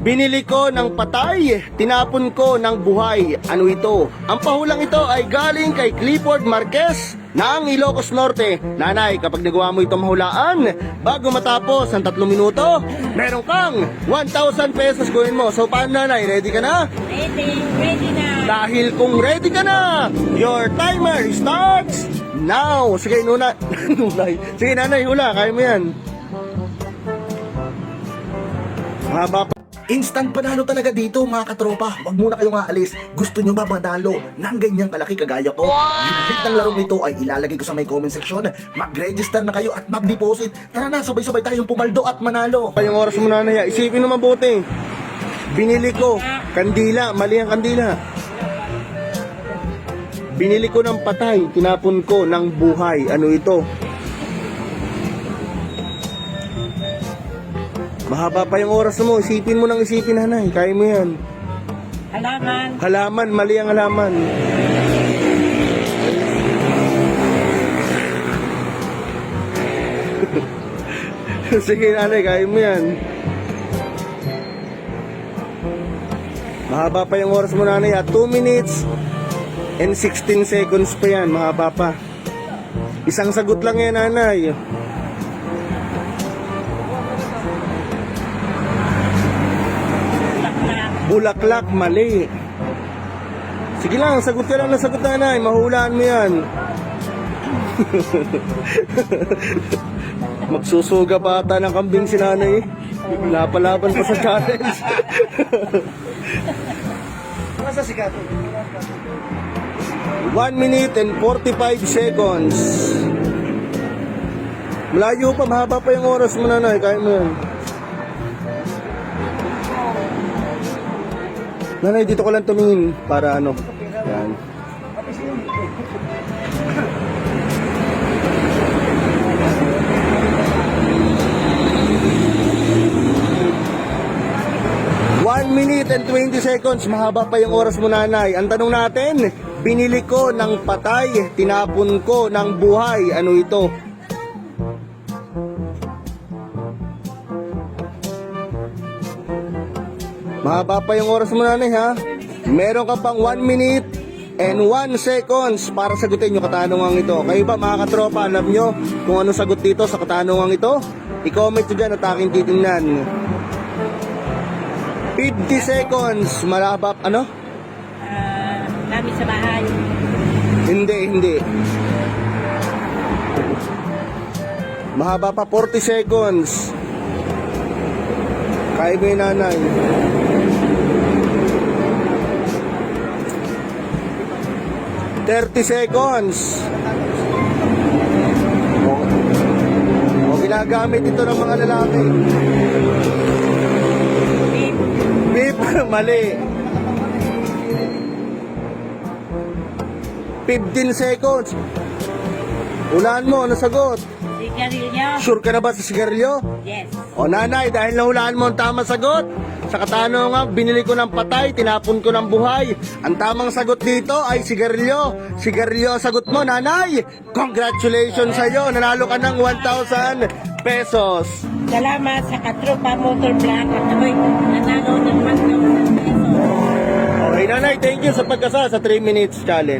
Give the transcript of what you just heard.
Binili ko ng patay, tinapon ko ng buhay. Ano ito? Ang pahulang ito ay galing kay Clifford Marquez ng Ilocos Norte. Nanay, kapag nagawa mo itong mahulaan, bago matapos ang tatlong minuto, meron kang 1,000 pesos gawin mo. So paano nanay, ready ka na? Ready, ready na. Dahil kung ready ka na, your timer starts now. Sige, nuna. Nunay. Sige, nanay, hula. Kaya mo yan. Mahaba pa. Instant panalo talaga dito mga katropa. Huwag muna kayong aalis. Gusto nyo ba manalo ng ganyang kalaki kagaya ko? Yung link ng laro nito ay ilalagay ko sa may comment section. Mag-register na kayo at mag-deposit. Tara na, sabay-sabay tayong pumaldo at manalo. Pa yung oras mo nanay. Isipin mo mabuti. Binili ko. Kandila. Mali ang kandila. Binili ko ng patay. Tinapon ko ng buhay. Ano ito? Mahaba pa yung oras mo. Isipin mo nang isipin, nanay. Kaya mo yan. Halaman. Halaman, mali ang halaman. Sige nanay, kaya mo yan. Mahaba pa yung oras mo nanay ha. 2 minutes and 16 seconds pa yan. Mahaba pa. Isang sagot lang yan nanay. Bulaklak. Mali. Sige lang, sagot ka lang ng sagot nanay. Mahulaan mo yan. Magsusuga pa ata ng kambing si nanay. Lapalaban pa sa challenge. Nasa sikat? 1 minute and 45 seconds. Malayo pa, mahaba pa yung oras mo nanay. Kaya mo yan. Nanay, dito ko lang tumingin para ano. Yan. One minute and 20 seconds, mahaba pa yung oras mo nanay. Ang tanong natin, binili ko ng patay, tinapon ko ng buhay. Ano ito? Mahaba pa yung oras mo nanay ha. Meron ka pang 1 minute and 1 seconds para sagutin yung katanungan ito. Kayo ba mga katropa, alam nyo kung ano sagot dito sa katanungan ito? I-comment nyo dyan at aking titingnan. 50 seconds, malaba, ano? Ah, namin sa bahay. Hindi, hindi. Mahaba pa 40 seconds. Kaya mo yung nanay. Thirty seconds. O, o ginagamit ito ng mga lalaki. Beep. Beep, mali. 15 seconds. Ulaan mo, ano sagot? Sigarilyo. Sure ka na ba sa sigarilyo? Yes. O nanay, dahil nahulaan mo ang tamang sagot, sa katanungan, binili ko ng patay, tinapon ko ng buhay. Ang tamang sagot dito ay sigarilyo. Sigarilyo sagot mo, nanay. Congratulations sa iyo, nanalo ka ng 1,000 pesos. Salamat sa Katropa Motor Vlog at ako'y nanalo ng 1,000 pesos. Okay, nanay, thank you sa pagkasa sa 3 minutes challenge.